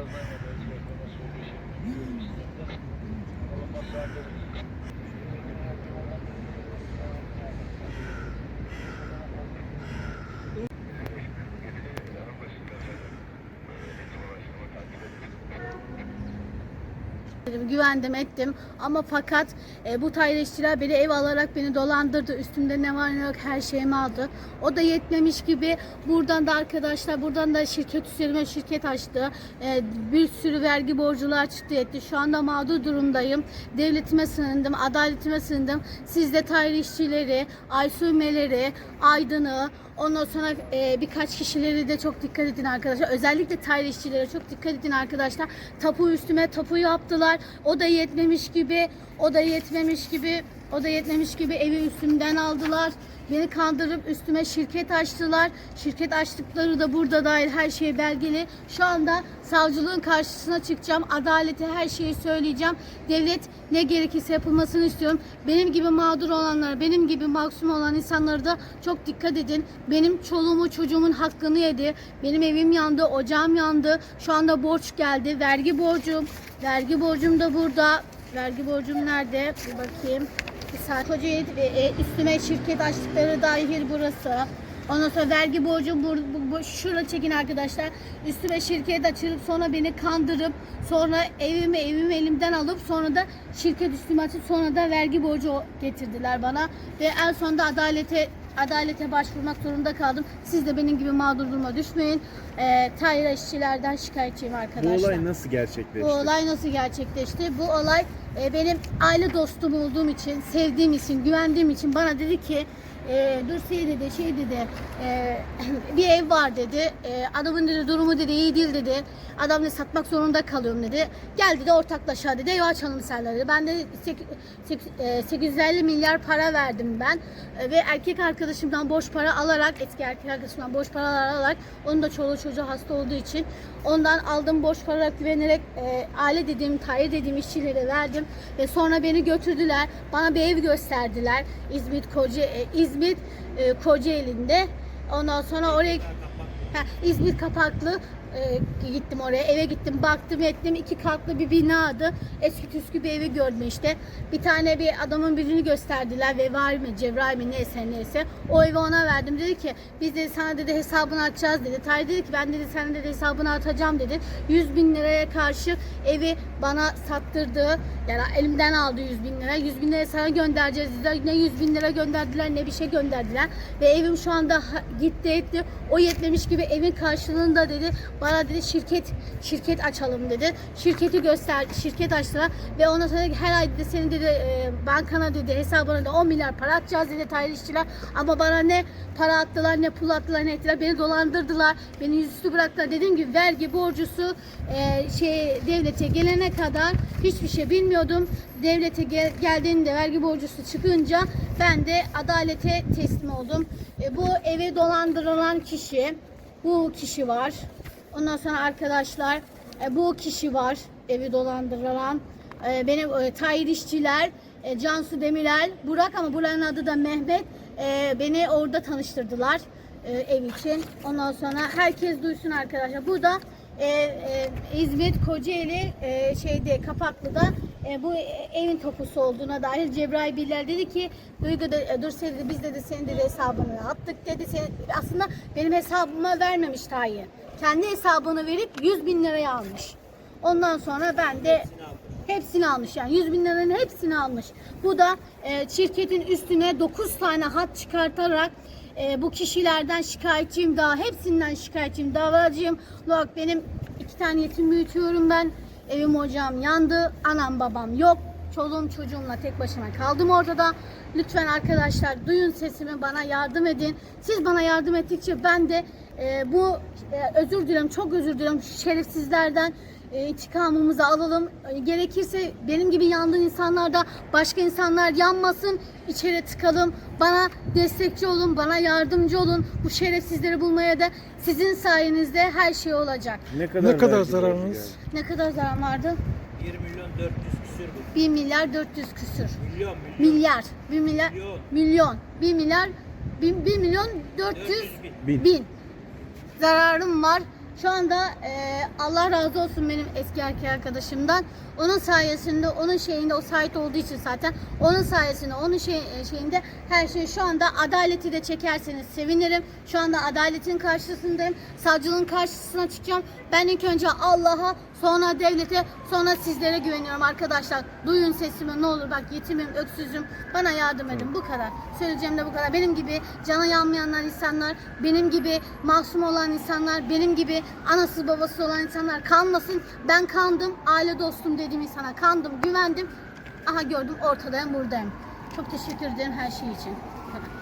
Birazdan da belki arkadaş olur. Olmazsa Dedim, güvendim ettim ama fakat e, bu tayreşçiler beni ev alarak beni dolandırdı. Üstümde ne var ne yok her şeyimi aldı. O da yetmemiş gibi buradan da arkadaşlar buradan da şirket üzerime şirket açtı. E, bir sürü vergi borcular çıktı etti. Şu anda mağdur durumdayım. Devletime sığındım, adaletime sığındım. Siz de tayreşçileri, Aysumeleri, Aydın'ı, Ondan sonra e, birkaç kişileri de çok dikkat edin arkadaşlar. Özellikle tayr işçilere çok dikkat edin arkadaşlar. Tapu üstüme tapu yaptılar. O da yetmemiş gibi, o da yetmemiş gibi, o da yetmemiş gibi evi üstümden aldılar. Beni kandırıp üstüme şirket açtılar. Şirket açtıkları da burada dair her şey belgeli. Şu anda savcılığın karşısına çıkacağım. Adalete her şeyi söyleyeceğim. Devlet ne gerekirse yapılmasını istiyorum. Benim gibi mağdur olanlara, benim gibi mahkum olan insanlara da çok dikkat edin. Benim çoluğumu çocuğumun hakkını yedi. Benim evim yandı, ocağım yandı. Şu anda borç geldi. Vergi borcum. Vergi borcum da burada. Vergi borcum nerede? Bir bakayım. Saat Kocaeli e, üstüme şirket açtıkları dahil burası. Ondan sonra vergi borcum bu, bu, bu şurada çekin arkadaşlar. Üstüme şirket açılıp sonra beni kandırıp sonra evimi evimi elimden alıp sonra da şirket üstüme açıp sonra da vergi borcu getirdiler bana ve en sonunda adalete adalete başvurmak zorunda kaldım. Siz de benim gibi mağdur duruma düşmeyin. Ee, Tayra işçilerden şikayetçiyim Bu arkadaşlar. olay nasıl gerçekleşti? Bu olay nasıl gerçekleşti? Bu olay e, benim aile dostum olduğum için, sevdiğim için, güvendiğim için bana dedi ki e, dur şey dedi, şey dedi, e, bir ev var dedi. E, adamın dedi durumu dedi iyi değil dedi. Adam dedi satmak zorunda kalıyorum dedi. Gel dedi ortaklaşa dedi ev açalım senle dedi. Ben de sek- sek- e, 850 milyar para verdim ben. E, ve erkek arkadaşımdan borç para alarak, eski erkek arkadaşımdan borç paralar alarak, onun da çoluğu çocuğu hasta olduğu için ondan aldım borç paralar güvenerek e, aile dediğim, Tahir dediğim işçilere verdim ve sonra beni götürdüler. Bana bir ev gösterdiler. İzmit Koca e, İzmit e, Kocaeli'nde. Ondan sonra oraya Ha, İzmir kapaklı e, gittim oraya eve gittim baktım ettim. İki katlı bir binadı eski püskü bir evi gördüm işte. Bir tane bir adamın birini gösterdiler ve var mı Cebrail mi neyse neyse. O evi ona verdim. Dedi ki biz dedi sana dedi hesabını atacağız. dedi. Tay dedi ki ben dedi sana dedi hesabını atacağım. dedi. 100 bin liraya karşı evi bana sattırdı. Yani elimden aldı 100 bin lira. 100 bin lira sana göndereceğiz dediler. Ne 100 bin lira gönderdiler ne bir şey gönderdiler. Ve evim şu anda gitti etti. O yetmemiş gibi evin karşılığında dedi bana dedi şirket şirket açalım dedi. Şirketi göster şirket açtılar ve ondan sonra her ay dedi senin dedi e, bankana dedi hesabına da 10 milyar para atacağız dedi işçiler ama bana ne para attılar ne pul attılar ne ettiler beni dolandırdılar beni yüzüstü bıraktılar dediğim gibi vergi borcusu e, şey devlete gelene kadar hiçbir şey bilmiyordum devlete gel- geldiğinde vergi borcusu çıkınca ben de adalete teslim oldum E, bu eve dolandırılan kişi bu kişi var. Ondan sonra arkadaşlar e, bu kişi var evi dolandırılan. E, benim e, Tahir İşçiler, e, Cansu Demirel, Burak ama buranın adı da Mehmet. E, beni orada tanıştırdılar e, ev için. Ondan sonra herkes duysun arkadaşlar. Burada e, e, İzmit, Kocaeli e, şeyde Kapaklı'da e, bu evin tapusu olduğuna dair Cebrail Biller dedi ki Duygu da, e, dur dedi, biz dedi senin dedi hesabını attık dedi. Sen, aslında benim hesabıma vermemiş Tahir. Kendi hesabını verip 100 bin liraya almış. Ondan sonra ben de hepsini almış yani 100 bin liranın hepsini almış. Bu da e, şirketin üstüne 9 tane hat çıkartarak e, bu kişilerden şikayetçiyim daha hepsinden şikayetçiyim davacıyım. Bak benim iki tane yetim büyütüyorum ben. Evim ocağım yandı. Anam babam yok. Çoluğum çocuğumla tek başıma kaldım ortada. Lütfen arkadaşlar duyun sesimi bana yardım edin. Siz bana yardım ettikçe ben de e, bu e, özür dilerim çok özür dilerim şerefsizlerden e, intikamımızı alalım. E, gerekirse benim gibi yandığın insanlar da başka insanlar yanmasın. içeri tıkalım. Bana destekçi olun, bana yardımcı olun. Bu şerefsizleri bulmaya da sizin sayenizde her şey olacak. Ne kadar, Ne kadar zararınız? Ne kadar zarar vardı? 1 milyon 400 küsür bu. 1 milyar 400 küsür. Milyon milyon. Milyar. 1 milyar. Milyon. Milyon. 1 milyar. 1, milyon 400 400 bin. Bin. Zararım var. Şu anda e, Allah razı olsun benim eski erkek arkadaşımdan. Onun sayesinde, onun şeyinde o sahip olduğu için zaten onun sayesinde, onun şey, e, şeyinde her şey şu anda adaleti de çekerseniz sevinirim. Şu anda adaletin karşısındayım. Savcılığın karşısına çıkacağım. Ben ilk önce Allah'a, sonra devlete, sonra sizlere güveniyorum arkadaşlar. Duyun sesimi ne olur bak yetimim, öksüzüm. Bana yardım edin bu kadar. Söyleyeceğim de bu kadar. Benim gibi cana yanmayanlar insanlar, benim gibi masum olan insanlar, benim gibi anası babası olan insanlar kanmasın. Ben kandım, aile dostum dediğim insana kandım, güvendim. Aha gördüm ortadayım, buradayım. Çok teşekkür ederim her şey için. Kadar.